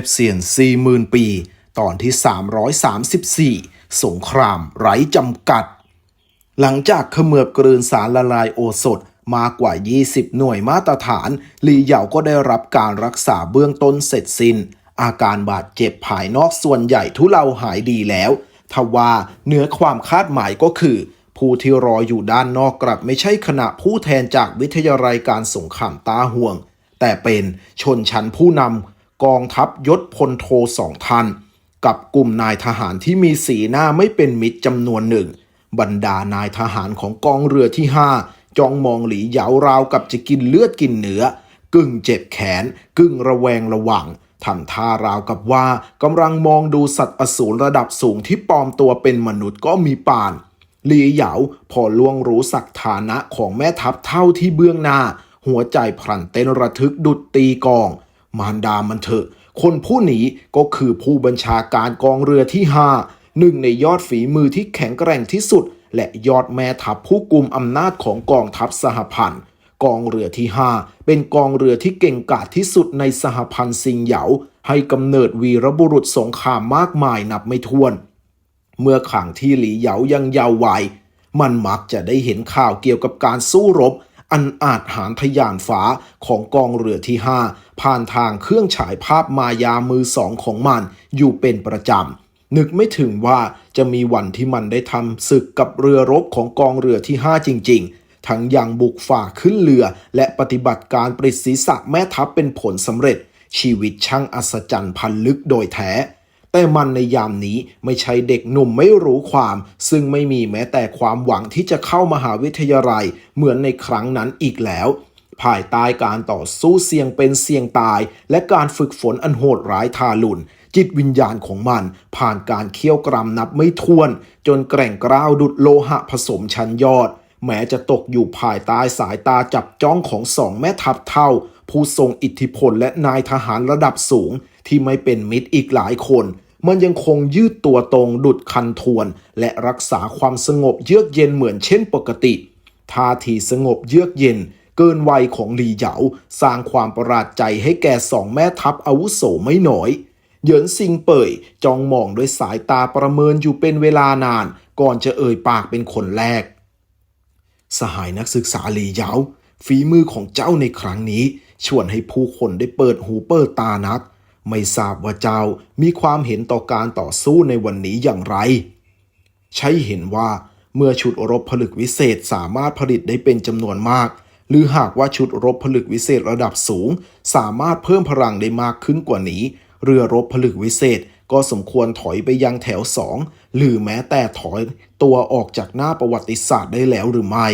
พเสียนสี่หมื่นปี ตอนที่ 334 สงครามไร้จำกัด หลังจากเขมือบกลืนสารละลายโอสถมากกว่า 20 หน่วยมาตรฐานหลีเหยาก็ได้รับการรักษาเบื้องต้นเสร็จสิ้น อาการบาดเจ็บภายนอกส่วนใหญ่ทุเลาหายดีแล้ว ทว่าเหนือความคาดหมายก็คือ ผู้ที่รออยู่ด้านนอกกลับไม่ใช่คณะผู้แทนจากวิทยาลัยการสงครามตาห่วง แต่เป็นชนชั้นผู้นำ กองทัพยศพลโทสองท่าน กับกลุ่มนายทหารที่มีสีหน้าไม่เป็นมิตรจำนวนหนึ่ง บรรดานายทหารของกองเรือที่ห้าจ้องมองหลีเหยาราวกับจะกินเลือดกินเนื้อกึ่งเจ็บแขน กึ่งระแวงระวังทำท่าราวกับว่ากำลังมองดูสัตว์อสูรระดับสูงที่ปลอมตัวเป็นมนุษย์ก็มีปานหลีเหยาพอล่วงรู้สักฐานะของแม่ทัพเท่าที่เบื้องหน้า หัวใจพลันเต้นระทึกดุดตีกอง มารดามันเถอะ คนผู้นี้ก็คือผู้บัญชาการกองเรือที่ห้าหนึ่งในยอดฝีมือที่แข็งแกร่งที่สุด และยอดแม่ทัพผู้กุมอำนาจของกองทัพสหพันธ์กองเรือที่ 5 เป็นกองเรือที่เก่งกาจที่สุดในสหพันธ์ซิงเหยา ให้กำเนิดวีรบุรุษสงครามมากมายนับไม่ถ้วน เมื่อขังที่หลีเหยายังยาววัยมันมักจะได้เห็นข่าวเกี่ยวกับการสู้รบ อันอาจหารทะยานฟ้าของกองเรือที่ 5 ผ่านทางเครื่องฉายภาพมายามือสองของมันอยู่เป็นประจำนึกไม่ถึงว่าจะมีวันที่มันได้ทำศึกกับเรือรบของกองเรือที่ 5 จริง ๆ ทั้งยังบุกฝ่าขึ้นเรือ และปฏิบัติการปริศศีรษะแม่ทัพเป็นผลสำเร็จ ชีวิตช่างอัศจรรย์พันลึกโดยแท้ แต่มันในยามนี้ไม่ใช่เด็กหนุ่มไม่รู้ความ ซึ่งไม่มีแม้แต่ความหวังที่จะเข้ามหาวิทยาลัย เหมือนในครั้งนั้นอีกแล้ว ภายใต้การต่อสู้เสี่ยงเป็นเสี่ยงตาย และการฝึกฝนอันโหดร้ายทารุณจิตวิญญาณของมัน ผ่านการเคี่ยวกรำนับไม่ถ้วน จนแกร่งกร้าวดุดโลหะผสมชั้นยอด แม้จะตกอยู่ภายใต้สายตาจับจ้องของสองแม่ทัพเท่า ผู้ทรงอิทธิพลและนายทหารระดับสูงที่ไม่เป็นมิตรอีกหลายคน มันยังคงยืดตัวตรงดุดคันทวน และรักษาความสงบเยือกเย็นเหมือนเช่นปกติท่าทีสงบเยือกเย็น เกินวัยของหลีเหยาสร้างความประหลาดใจให้แก่สองแม่ทัพอาวุโสไม่น้อยเหยินซิงเป่ยจ้องมองด้วยสายตาประเมินอยู่เป็นเวลานาน ก่อนจะเอ่ยปากเป็นคนแรก สหายนักศึกษาหลีเหยาฝีมือของเจ้าในครั้งนี้ ชวนให้ผู้คนได้เปิดหูเปิดตานัก ไม่ทราบว่าเจ้ามีความเห็นต่อการต่อสู้ในวันนี้อย่างไร ใช้เห็นว่าเมื่อชุดรบผลึกวิเศษสามารถผลิตได้เป็นจำนวนมาก หรือหากว่าชุดรบผลึกวิเศษระดับสูง สามารถเพิ่มพลังได้มากขึ้นกว่านี้ เรือรบผลึกวิเศษก็สมควรถอยไปยังแถวสองหรือแม้แต่ถอยตัวออกจากหน้าประวัติศาสตร์ได้แล้วหรือไม่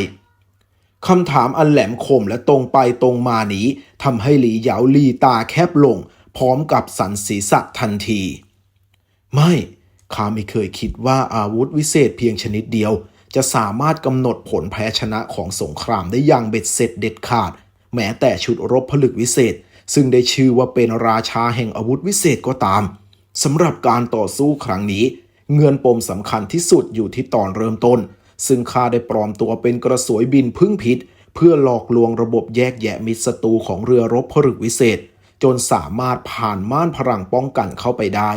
คำถามอันแหลมคมและตรงไปตรงมานี้ทำให้หลีเหยาลีตาแคบลง พร้อมกับสันศีษะทันที ไม่ข้าไม่เคยคิดว่าอาวุธวิเศษเพียงชนิดเดียว จะสามารถกำหนดผลแพ้ชนะของสงครามได้อย่างเบ็ดเสร็จเด็ดขาด แม้แต่ชุดรบผลึกวิเศษ ซึ่งได้ชื่อว่าเป็นราชาแห่งอาวุธวิเศษก็ตามสำหรับการต่อสู้ครั้งนี้ เงื่อนปมสำคัญที่สุดอยู่ที่ตอนเริ่มต้น ซึ่งข้าได้ปลอมตัวเป็นกระสวยบินพึ่งพิษ เพื่อหลอกลวงระบบแยกแยะมิตรศัตรูของเรือรบผลึกวิเศษ จนสามารถผ่านม่านพลังป้องกันเข้าไปได้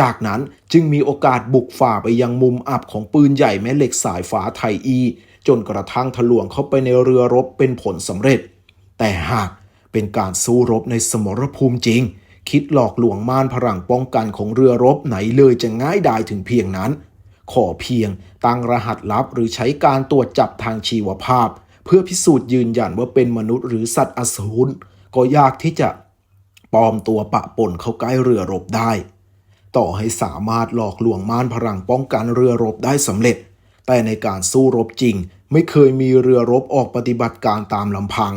จากนั้นจึงมีโอกาสบุกฝ่าไปยังมุมอับของปืนใหญ่แม่เหล็กสายฟ้าไทยอี จนกระทั่งทะลวงเข้าไปในเรือรบเป็นผลสำเร็จ แต่หากเป็นการสู้รบในสมรภูมิจริง คิดหลอกลวงม่านพลังป้องกันของเรือรบไหนเลยจะง่ายดายถึงเพียงนั้น ขอเพียงตั้งรหัสลับหรือใช้การตรวจจับทางชีวภาพ เพื่อพิสูจน์ยืนยันว่าเป็นมนุษย์หรือสัตว์อสูรก็ยากที่จะปลอมตัวปะปนเข้าใกล้เรือรบได้ ต่อให้สามารถหลอกลวงม่านพลังป้องกันเรือรบได้สำเร็จ แต่ในการสู้รบจริง ไม่เคยมีเรือรบออกปฏิบัติการตามลำพัง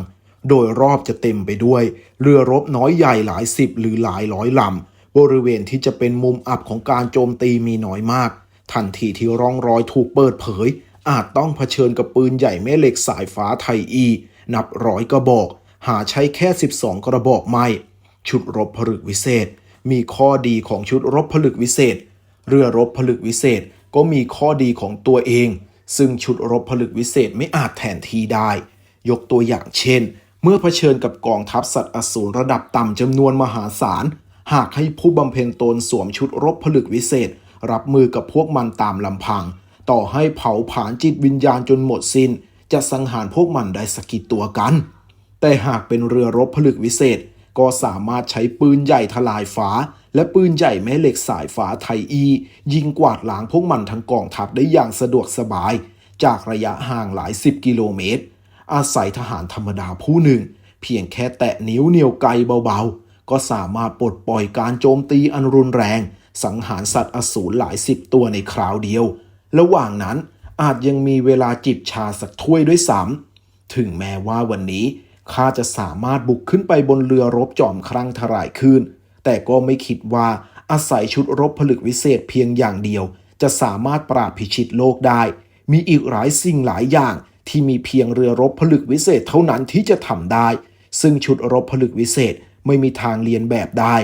โดยรอบจะเต็มไปด้วย เรือรบน้อยใหญ่หลายสิบหรือหลายร้อยลำบริเวณที่จะเป็นมุมอับของการโจมตีมีน้อยมาก ทันทีที่ร่องรอยถูกเปิดเผย อาจต้องเผชิญกับปืนใหญ่แม่เหล็กสายฟ้าไทยอี นับร้อยกระบอก หาใช้แค่ 12 กระบอกไม่ ชุดรบผลึกวิเศษ มีข้อดีของชุดรบผลึกวิเศษ เรือรบผลึกวิเศษก็มีข้อดีของตัวเอง ซึ่งชุดรบผลึกวิเศษไม่อาจแทนที่ได้ ยกตัวอย่างเช่น เมื่อเผชิญกับกองทัพสัตว์อสูรระดับต่ำจำนวนมหาศาลหากให้ผู้บำเพ็ญตนสวมชุดรบผลึกวิเศษ รับมือกับพวกมันตามลำพัง ต่อให้เผาผลาญจิตวิญญาณจนหมดสิน้น จะสังหารพวกมันได้สกิดตัวกัน แต่หากเป็นเรือรบผลึกวิเศษ ก็สามารถใช้ปืนใหญ่ทลายฟ้า และปืนใหญ่แม่เหล็กสายฟ้าไทยอี ยิงกวาดล้างพวกมันทั้งกองทัพได้อย่างสะดวกสบาย จากระยะห่างหลายสิบกิโลเมตร อาศัยทหารธรรมดาผู้หนึ่ง เพียงแค่แตะนิ้วเหนียวไกลเบาๆก็สามารถปลดปล่อยการโจมตีอันรุนแรง สังหารสัตว์อสูรหลายสิบตัวในคราวเดียว ระหว่างนั้นอาจยังมีเวลาจิบชาสักถ้วยด้วยซ้ำถึงแม้ว่าวันนี้ข้าจะสามารถบุกขึ้นไปบนเรือรบจอมครั้งทลายคืนแต่ก็ไม่คิดว่าอาศัยชุดรบผลึกวิเศษเพียงอย่างเดียว จะสามารถปราบพิชิตโลกได้ มีอีกหลายสิ่งหลายอย่างที่มีเพียงเรือรบผลึกวิเศษเท่านั้นที่จะทำได้ ซึ่งชุดรบผลึกวิเศษไม่มีทางเรียนแบบได้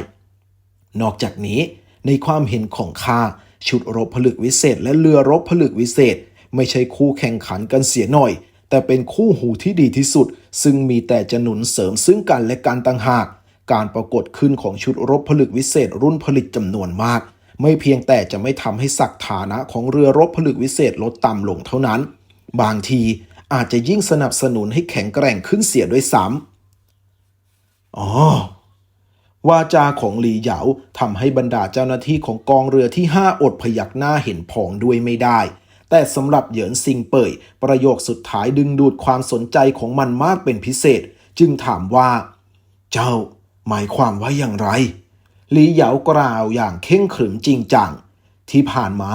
นอกจากนี้ ในความเห็นของข้าชุดรบผลึกวิเศษ และเรือรบผลึกวิเศษ ไม่ใช่คู่แข่งขันกันเสียหน่อย แต่เป็นคู่หูที่ดีที่สุด ซึ่งมีแต่จะหนุนเสริมซึ่งกันและกันต่างหาก การปรากฏขึ้นของชุดรบผลึกวิเศษ รุ่นผลิตจำนวนมาก ไม่เพียงแต่จะไม่ทำให้ศักฐานะของเรือรบผลึกวิเศษลดต่ำลงเท่านั้น บางทีอาจจะยิ่งสนับสนุนให้แข็งแกร่งขึ้นเสียด้วยซ้ำอ๋อ วาจาของหลีเหยาทำให้บรรดาเจ้าหน้าที่ของกองเรือที่ 5 อดพยักหน้าเห็นผองด้วยไม่ได้ แต่สำหรับเหยินซิงเป่ย ประโยคสุดท้ายดึงดูดความสนใจของมันมากเป็นพิเศษ จึงถามว่า เจ้า หมายความว่าอย่างไรหลีเหยากล่าวอย่างเข่งขรึมจริงจังที่ผ่านมา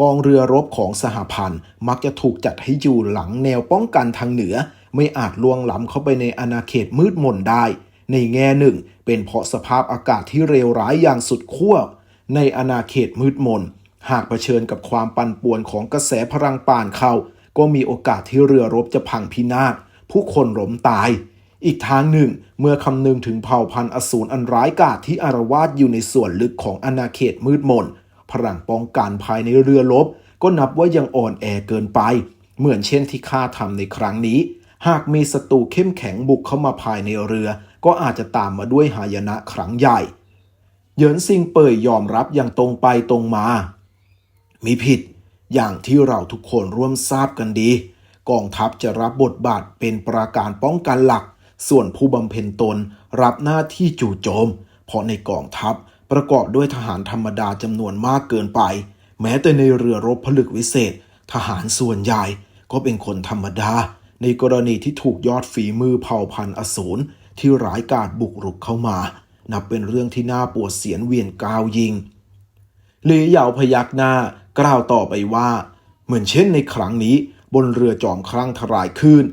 กองเรือรบของสหพันธ์มักจะถูกจัดให้อยู่หลังแนวป้องกันทางเหนือ ไม่อาจล่วงล้ำเข้าไปในอาณาเขตมืดมนได้ ในแง่หนึ่ง เป็นเพราะสภาพอากาศที่เลวร้ายอย่างสุดขั้วในอาณาเขตมืดมน หากเผชิญกับความปั่นป่วนของกระแสพลังป่านเข้า ก็มีโอกาสที่เรือรบจะพังพินาศ ผู้คนล้มตาย อีกทางหนึ่ง เมื่อคำนึงถึงเผ่าพันธุ์อสูรอันร้ายกาจที่อารวาสอยู่ในส่วนลึกของอาณาเขตมืดมน พลังป้องกันภายในเรือรบ ก็นับว่ายังอ่อนแอเกินไป เหมือนเช่นที่ข้าทำในครั้งนี้ หากมีศัตรูเข้มแข็งบุกเข้ามาภายในเรือ ก็อาจจะตามมาด้วยหายนะครั้งใหญ่ เหยินซิงเป่ยยอมรับอย่างตรงไปตรงมา มีผิดอย่างที่เราทุกคนร่วมทราบกันดี กองทัพจะรับบทบาทเป็นปราการป้องกันหลัก ส่วนผู้บำเพ็ญตนรับหน้าที่จู่โจม เพราะในกองทัพประกอบด้วยทหารธรรมดาจำนวนมากเกินไป แม้แต่ในเรือรบผลึกวิเศษ ทหารส่วนใหญ่ก็เป็นคนธรรมดา ในกรณีที่ถูกยอดฝีมือเผ่าพันธุ์อสูร ที่ร้ายกาจบุกรุกเข้ามา นับเป็นเรื่องที่น่าปวดเสียนเวียนกาวยิงหลีเหยาพยักหน้ากล่าวต่อไปว่า เหมือนเช่นในครั้งนี้บนเรือจอมคลั่งทลายคลื่น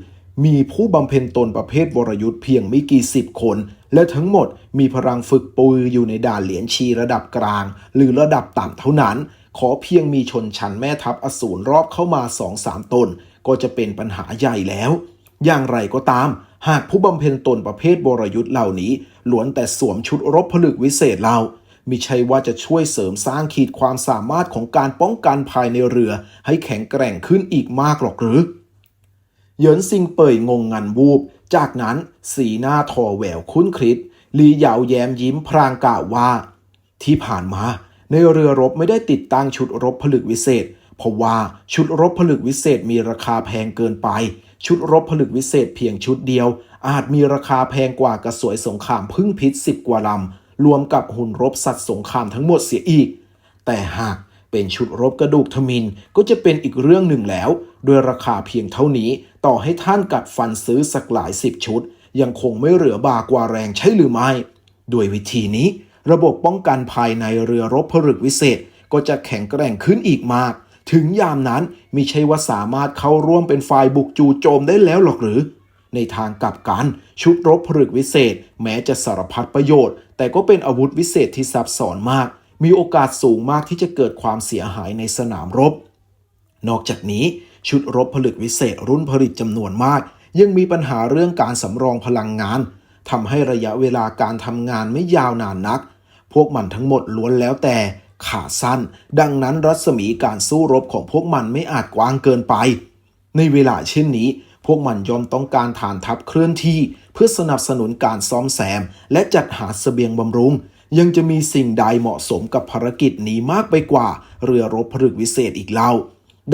มีผู้บำเพ็ญตนประเภทวรยุทธ์เพียงไม่กี่สิบคน และทั้งหมดมีพลังฝึกปืออยู่ในด่านเหรียญชีระดับกลาง หรือระดับต่ำเท่านั้น ขอเพียงมีชนชั้นแม่ทัพอสูรรอบเข้ามาสองสามตน ก็จะเป็นปัญหาใหญ่แล้ว อย่างไรก็ตาม หากผู้บำเพ็ญตนประเภทวรยุทธ์เหล่านี้ล้วนแต่สวมชุดรบผลึกวิเศษเรามิใช่ว่าจะช่วยเสริมสร้างขีดความสามารถของการป้องกันภายในเรือ ให้แข็งแกร่งขึ้นอีกมากหรอกหรือเหยินซิงเป่ยงงงันวูบ จากนั้นสีหน้าทอแหววคุ้นคิดลีเหยาแย้มยิ้มพรางกล่าวว่า ที่ผ่านมา ในเรือรบไม่ได้ติดตั้งชุดรบผลึกวิเศษ เพราะว่าชุดรบผลึกวิเศษมีราคาแพงเกินไป ชุดรบผลึกวิเศษเพียงชุดเดียว อาจมีราคาแพงกว่ากระสวยสงครามพึ่งพิษสิบกว่าลำรวมกับหุ่นรบสัตว์สงครามทั้งหมดเสียอีก แต่หากเป็นชุดรบกระดูกทมินก็จะเป็นอีกเรื่องหนึ่งแล้วโดยราคาเพียงเท่านี้ ต่อให้ท่านกัดฟันซื้อสักหลายสิบชุด ยังคงไม่เหลือบากว่าแรงใช่หรือไม่โดยวิธีนี้ ระบบป้องกันภายในเรือรบผลึกวิเศษก็จะแข็งแกร่งขึ้นอีกมาก ถึงยามนั้นมิใช่ว่าสามารถเข้าร่วมเป็นฝ่ายบุกจู่โจมได้แล้วหรอกหรือ ในทางกลับกันชุดรบผลึกวิเศษ แม้จะสารพัดประโยชน์ แต่ก็เป็นอาวุธวิเศษที่ซับซ้อนมาก มีโอกาสสูงมากที่จะเกิดความเสียหายในสนามรบ นอกจากนี้ชุดรบผลึกวิเศษรุ่นผลิตจำนวนมาก ยังมีปัญหาเรื่องการสำรองพลังงานทำให้ระยะเวลาการทำงานไม่ยาวนานนัก พวกมันทั้งหมดล้วนแล้วแต่ ขาสั้น ดังนั้นรัศมีการสู้รบของพวกมันไม่อาจกว้างเกินไป ในเวลาเช่นนี้ พวกมันย่อมต้องการฐานทัพเคลื่อนที่ เพื่อสนับสนุนการซ่อมแซม และจัดหาสเสบียงบำรุง ยังจะมีสิ่งใดเหมาะสมกับภารกิจนี้มากไปกว่า เรือรบผลึกวิเศษอีกเล่า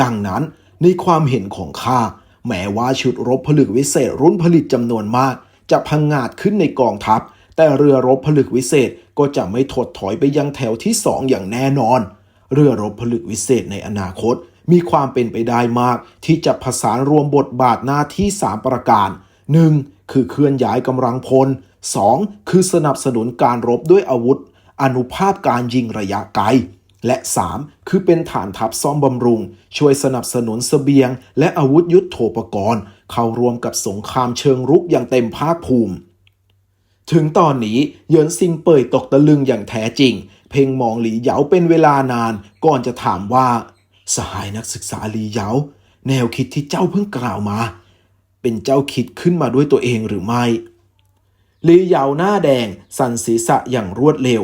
ดังนั้นในความเห็นของข้าแม้ว่าชุดรบผลึกวิเศษรุ่นผลิตจำนวนมาก จะพังงาดขึ้นในกองทัพ แต่เรือรบผลึกวิเศษ ก็จะไม่ถดถอยไปยังแถวที่สองอย่างแน่นอน เรือรบผลึกวิเศษในอนาคต มีความเป็นไปได้มาก ที่จะผสานรวมบทบาทหน้าที่ 3 ประการ 1. คือเคลื่อนย้ายกำลังพล 2. คือสนับสนุนการรบด้วยอาวุธ อนุภาพการยิงระยะไกล และ 3. คือเป็นฐานทัพซ่อมบำรุง ช่วยสนับสนุนเสบียง และอาวุธยุโทโธปกรณ์ เข้ารวมกับสงครามเชิงรุกอย่างเต็มภาคภูมิ ถึงตอนนี้เยินซิงเป่ยตกตะลึงอย่างแท้จริง เพ่งมองหลีเหยาเป็นเวลานานก่อนจะถามว่า สหายนักศึกษาหลีเหยา แนวคิดที่เจ้าเพิ่งกล่าวมา เป็นเจ้าคิดขึ้นมาด้วยตัวเองหรือไม่หลีเหยาหน้าแดง สั่นศีรษะอย่างรวดเร็ว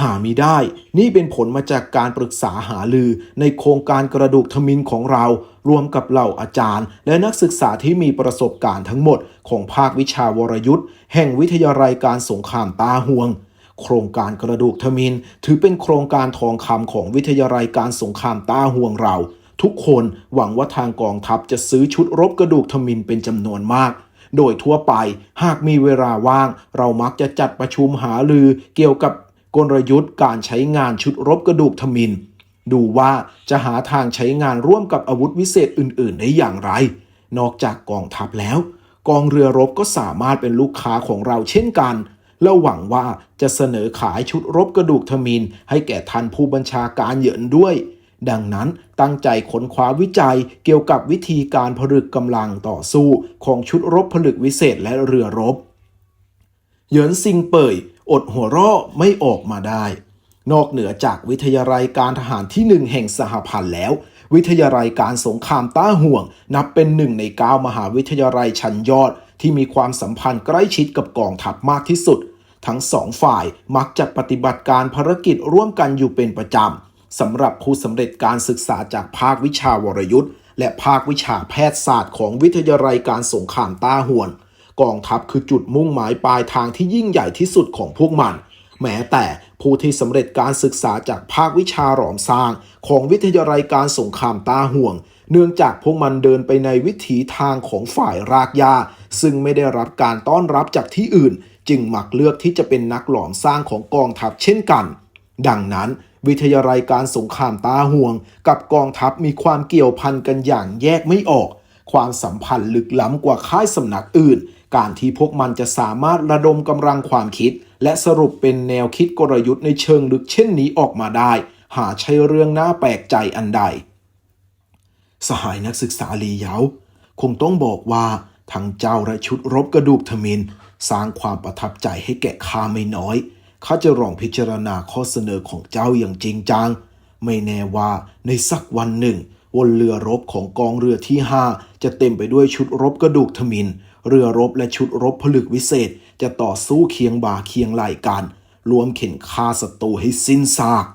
หามิได้ นี่เป็นผลมาจากการปรึกษาหาลือในโครงการกระดูกทมินของเรา รวมกับเหล่าอาจารย์ และนักศึกษาที่มีประสบการณ์ทั้งหมด ของภาควิชาวรยุทธ์ แห่งวิทยาลัยการสงครามตาห่วง โครงการกระดูกทมิน ถือเป็นโครงการทองคำของวิทยาลัยการสงครามตาห่วงเรา ทุกคนหวังว่าทางกองทัพจะซื้อชุดรบกระดูกทมินเป็นจำนวนมากโดยทั่วไปหากมีเวลาว่าง เรามักจะจัดประชุมหาลือเกี่ยวกับกลยุทธ์การใช้งานชุดรบกระดูกทมิน ดูว่าจะหาทางใช้งานร่วมกับอาวุธวิเศษอื่น ๆ ได้อย่างไร นอกจากกองทัพแล้ว กองเรือรบก็สามารถเป็นลูกค้าของเราเช่นกันและหวังว่าจะเสนอขายชุดรบกระดูกทมินให้แก่ท่านผู้บัญชาการเหยินด้วย ดังนั้นตั้งใจค้นคว้าวิจัยเกี่ยวกับวิธีการผลึกกำลังต่อสู้ของชุดรบผลึกวิเศษและเรือรบ เหยินซิงเป่ยอดหัวเราะไม่ออกมาได้ นอกเหนือจากวิทยาลัยการทหารที่หนึ่งแห่งสหพันธ์แล้ว วิทยาลัยการสงครามต้าห่วง นับเป็นหนึ่งในเก้ามหาวิทยาลัยชั้นยอด ที่มีความสัมพันธ์ใกล้ชิดกับกองทัพมากที่สุด ทั้งสองฝ่ายมักจะปฏิบัติการภารกิจร่วมกันอยู่เป็นประจำสำหรับผู้สำเร็จการศึกษาจากภาควิชาวรยุทธ์และภาควิชาแพทยศาสตร์ของวิทยาลัยการสงครามต้าห่วงกองทัพคือจุดมุ่งหมายปลายทางที่ยิ่งใหญ่ที่สุดของพวกมัน แม้แต่ผู้ที่สำเร็จการศึกษาจากภาควิชาหลอมสร้าง ของวิทยาลัยการสงครามตาห่วง เนื่องจากพวกมันเดินไปในวิถีทางของฝ่ายรากหญ้าซึ่งไม่ได้รับการต้อนรับจากที่อื่น จึงมักเลือกที่จะเป็นนักหลอมสร้างของกองทัพเช่นกัน ดังนั้นวิทยาลัยการสงครามตาห่วง กับกองทัพมีความเกี่ยวพันกันอย่างแยกไม่ออก ความสัมพันธ์ลึกล้ำกว่าค่ายสำนักอื่น การที่พวกมันจะสามารถระดมกำลังความคิด และสรุปเป็นแนวคิดกลยุทธ์ในเชิงลึกเช่นนี้ออกมาได้ หาใช่เรื่องน่าแปลกใจอันใด สหายนักศึกษาลีเหยาคงต้องบอกว่าทั้งเจ้าและชุดรบกระดูกทมิน สร้างความประทับใจให้แก่ข้าไม่น้อยข้าจะลองพิจารณาข้อเสนอของเจ้าอย่างจริงจัง ไม่แน่ว่าในสักวันหนึ่งวนเรือรบของกองเรือที่5จะเต็มไปด้วยชุดรบกระดูกทมิน เรือรบและชุดรบผลึกวิเศษ จะต่อสู้เคียงบ่าเคียงไหล่กันรวมเข็นฆ่าศัตรูให้สิ้นซาก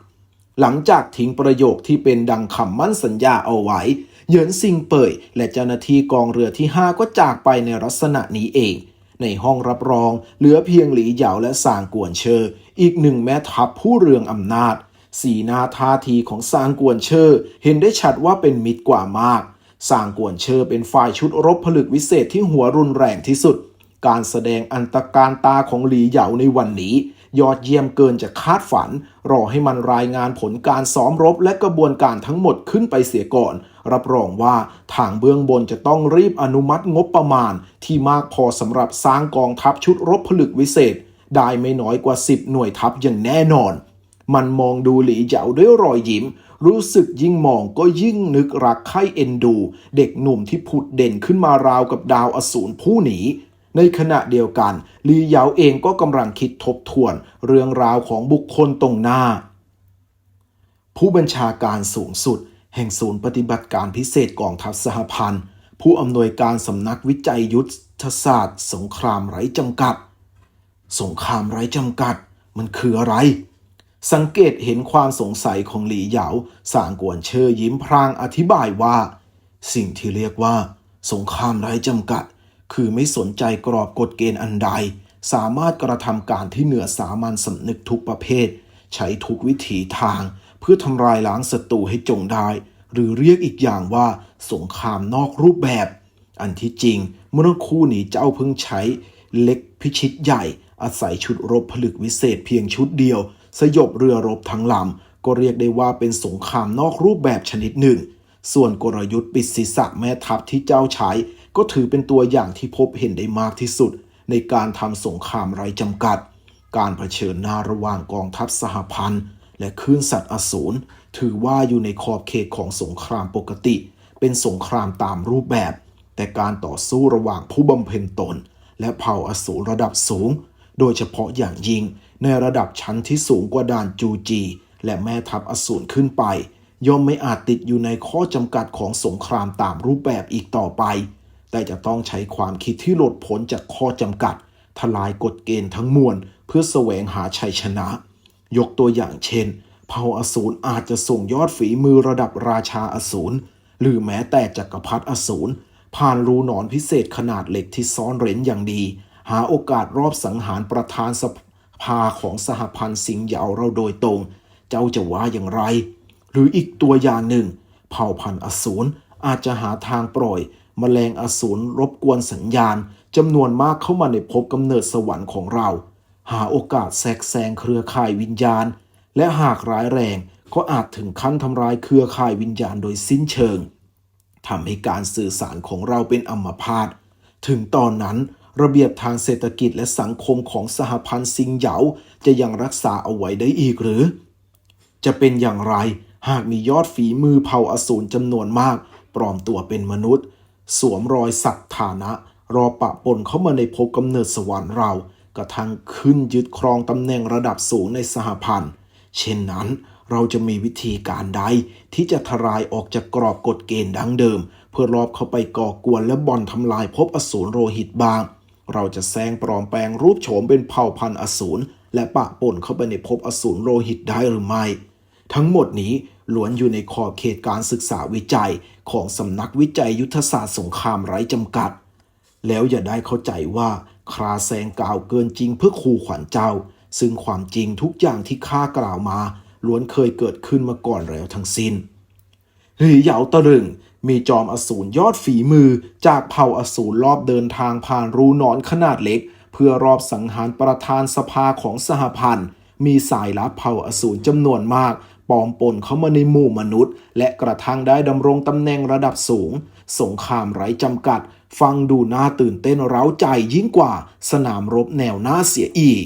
หลังจากทิ้งประโยคที่เป็นดังคำมั่นสัญญาเอาไว้เหยินซิงเป่ยและเจ้าหน้าที่กองเรือที่ 5 ก็จากไปในลักษณะนี้เอง ในห้องรับรองเหลือเพียงหลีเหยาและสางกวนเชออีกหนึ่งแม่ทัพผู้เรืองอำนาจ สีหน้าท่าทีของซางกวนเชอเห็นได้ชัดว่าเป็นมิตรกว่ามาก ซางกวนเชอเป็นฝ่ายชุดรบผลึกวิเศษที่หัวรุนแรงที่สุด การแสดงอันตรการตาของหลีเหยาในวันนี้ ยอดเยี่ยมเกินจะคาดฝัน รอให้มันรายงานผลการซ้อมรบและกระบวนการทั้งหมดขึ้นไปเสียก่อน รับรองว่าทางเบื้องบนจะต้องรีบอนุมัติงบประมาณ ที่มากพอสำหรับสร้างกองทัพชุดรบผลึกวิเศษ ได้ไม่น้อยกว่า 10 หน่วยทัพอย่างแน่นอน มันมองดูหลีเหยาด้วยรอยยิ้ม รู้สึกยิ่งมองก็ยิ่งนึกรักใคร่เอ็นดู เด็กหนุ่มที่ผุดเด่นขึ้นมาราวกับดาวอสูรผู้หนี ในขณะเดียวกัน ลีเหยาเองก็กำลังคิดทบทวน เรื่องราวของบุคคลตรงหน้า ผู้บัญชาการสูงสุด แห่งศูนย์ปฏิบัติการพิเศษกองทัพสหพันธ์ ผู้อำนวยการสำนักวิจัยยุทธศาสตร์ สงครามไร้จำกัด สงครามไร้จำกัดมันคืออะไร สังเกตเห็นความสงสัยของหลีเหยาสางกวนเชอยิ้มพรางอธิบายว่า สิ่งที่เรียกว่า สงครามไร้จำกัด คือไม่สนใจกรอบกฎเกณฑ์อันใด สามารถกระทำการที่เหนือสามัญสำนึกทุกประเภท ใช้ทุกวิถีทาง เพื่อทำลายล้างศัตรูให้จงได้ หรือเรียกอีกอย่างว่า สงครามนอกรูปแบบ อันที่จริงเมื่อคู่นี้เจ้าเพิ่งใช้ เล็กพิชิตใหญ่อาศัยชุดรบผลึกวิเศษเพียงชุดเดียว สยบเรือรบทั้งลำ ก็เรียกได้ว่าเป็นสงครามนอกรูปแบบชนิดหนึ่ง ส่วนกลยุทธ์ปิดศีรษะแม่ทัพที่เจ้าใช้ ก็ถือเป็นตัวอย่างที่พบเห็นได้มากที่สุด ในการทำสงครามไร้จำกัด การเผชิญหน้าระหว่างกองทัพสหพันธ์ และคลื่นสัตว์อสูรถือว่าอยู่ในขอบเขตของสงครามปกติ เป็นสงครามตามรูปแบบ แต่การต่อสู้ระหว่างผู้บำเพ็ญตน และเผ่าอสูรระดับสูง โดยเฉพาะอย่างยิ่ง ในระดับชั้นที่สูงกว่าด่านจูจี และแม่ทัพอสูรขึ้นไป ย่อมไม่อาจติดอยู่ในข้อจำกัดของสงครามตามรูปแบบอีกต่อไป แต่จะต้องใช้ความคิดที่หลุดพ้นจากข้อจำกัด ทลายกฎเกณฑ์ทั้งมวล เพื่อแสวงหาชัยชนะ ยกตัวอย่างเช่น เผ่าอสูรอาจจะส่งยอดฝีมือระดับราชาอสูรหรือแม้แต่จักรพรรดิอสูรผ่านรูหนอนพิเศษขนาดเหล็กที่ซ่อนเร้นอย่างดี หาโอกาสรอบสังหารประธานสภ พาของสหพันธ์สิงห์เหยาเราโดยตรง เจ้าจะว่าอย่างไร หรืออีกตัวอย่างหนึ่ง เผ่าพันธุ์อสูรอาจจะหาทางปล่อยแมลงอสูรรบกวนสัญญาณจำนวนมากเข้ามาในภพกำเนิดสวรรค์ของเรา หาโอกาสแทรกแซงเครือข่ายวิญญาณ และหากร้ายแรงก็อาจถึงขั้นทำลายเครือข่ายวิญญาณโดยสิ้นเชิงทำให้การสื่อสารของเราเป็นอัมพาตถึงตอนนั้น ระเบียบทางเศรษฐกิจและสังคมของสหพันธ์ซิงเหยาจะยังรักษาเอาไว้ได้อีกหรือ จะเป็นอย่างไรหากมียอดฝีมือเผ่าอสูรจำนวนมาก ปลอมตัวเป็นมนุษย์ สวมรอยสักฐานะ รอปะปนเข้ามาในภพกำเนิดสวรรค์เรากระทั่งขึ้นยึดครองตำแหน่งระดับสูงในสหพันธ์ เช่นนั้นเราจะมีวิธีการใดที่จะทลายออกจากกรอบกฎเกณฑ์ดังเดิม เพื่อรอบเข้าไปก่อกวนและบ่อนทำลายภพอสูรโรหิตบาง เราจะแซงปลอมแปลงรูปโฉมเป็นเผ่าพันธุ์อสูรและปะปนเข้าไปในภพอสูรโรหิตได้หรือไม่ ทั้งหมดนี้ล้วนอยู่ในขอบเขตการศึกษาวิจัยของสำนักวิจัยยุทธศาสตร์สงครามไร้จำกัด แล้วอย่าได้เข้าใจว่าคราแซงกล่าวเกินจริงเพื่อขู่ขวัญเจ้า ซึ่งความจริงทุกอย่างที่ข้ากล่าวมาล้วนเคยเกิดขึ้นมาก่อนแล้วทั้งสิ้นเฮ้ยเหยาตะลึง มีจอมอสูรยอดฝีมือ จากเผ่าอสูรรอบเดินทางผ่านรูหนอนขนาดเล็ก เพื่อรอบสังหารประธานสภาของสหพันธ์ มีสายลับเผ่าอสูรจำนวนมากปลอมปนเข้ามาในหมู่มนุษย์ และกระทั่งได้ดำรงตำแหน่งระดับสูง สงครามไร้จำกัด ฟังดูน่าตื่นเต้นเร้าใจยิ่งกว่า สนามรบแนวหน้าเสียอีก